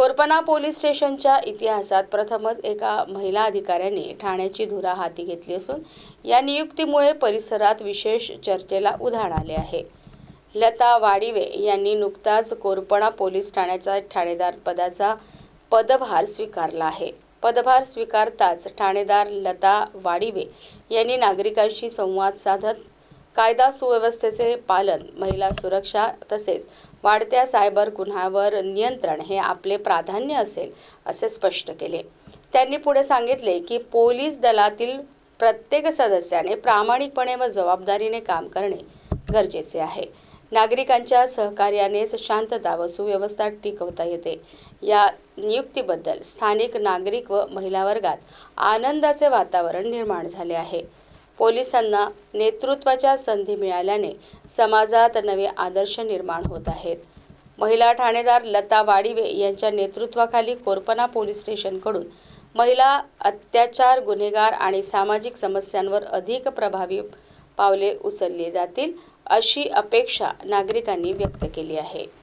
Korpana police स्टेशनच्या इतिहासात प्रथमच एका महिला अधिकाऱ्याने ठाण्याची धुरा हाती घेतली असून या नियुक्तीमुळे परिसरात विशेष चर्चेला उधाण आले आहे. लता वाडिवे यांनी नुकताच कोरपणा पोलीस ठाण्याचा ठाणेदार पदाचा पदभार स्वीकारला आहे. पदभार स्वीकारताच ठाणेदार लता वाडिवे यांनी नागरिकांशी संवाद साधत कायदा सुव्यवस्थेचे पालन महिला सुरक्षा तसेच वाढत्या सायबर गुन्ह्यावर नियंत्रण हे आपले प्राधान्य असेल असे स्पष्ट केले. त्यांनी पुढे सांगितले की पोलीस दलातील प्रत्येक सदस्याने प्रामाणिकपणे व जबाबदारीने काम करणे गरजेचे आहे. नागरिकांच्या सहकार्यानेच शांतता व सुव्यवस्था टिकवता येते. या नियुक्तीबद्दल स्थानिक नागरिक व महिला वर्गात आनंदाचे वातावरण निर्माण झाले आहे. पोलिसांना नेतृत्वाच्या संधी मिळाल्याने समाजात नवे आदर्श निर्माण होत आहेत. महिला ठाणेदार लता वाडिवे यांच्या नेतृत्वाखाली कोरपना पोलीस स्टेशनकडून महिला अत्याचार गुन्हेगार आणि सामाजिक समस्यांवर अधिक प्रभावी पावले उचलली जातील अशी अपेक्षा नागरिकांनी व्यक्त केली आहे.